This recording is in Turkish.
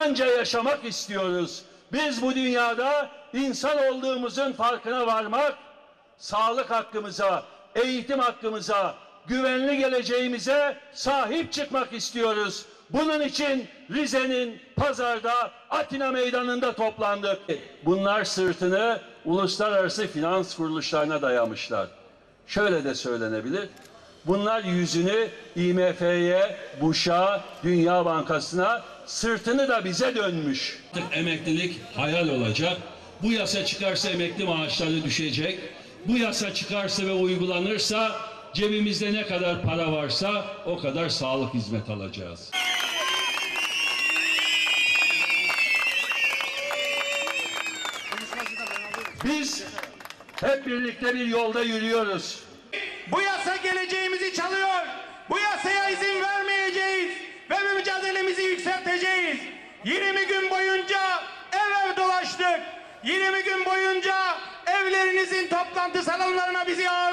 insanca yaşamak istiyoruz. Biz bu dünyada insan olduğumuzun farkına varmak, sağlık hakkımıza, eğitim hakkımıza, güvenli geleceğimize sahip çıkmak istiyoruz. Bunun için Rize'nin pazarda Atina meydanında toplandık. Bunlar sırtını uluslararası finans kuruluşlarına dayamışlar. Şöyle de söylenebilir. Bunlar yüzünü IMF'ye, Bush'a, Dünya Bankası'na, sırtını da bize dönmüş. Artık emeklilik hayal olacak. Bu yasa çıkarsa emekli maaşları düşecek. Bu yasa çıkarsa ve uygulanırsa cebimizde ne kadar para varsa o kadar sağlık hizmet alacağız. Biz hep birlikte bir yolda yürüyoruz. Bu yasa geleceğimizi çalıyor. Bu yasaya izin vermeyeceğiz. Ve bu mücadelemizi yükselteceğiz. 20 gün boyunca dolaştık. 20 gün boyunca evlerinizin toplantı salonlarına bizi ağırladınız.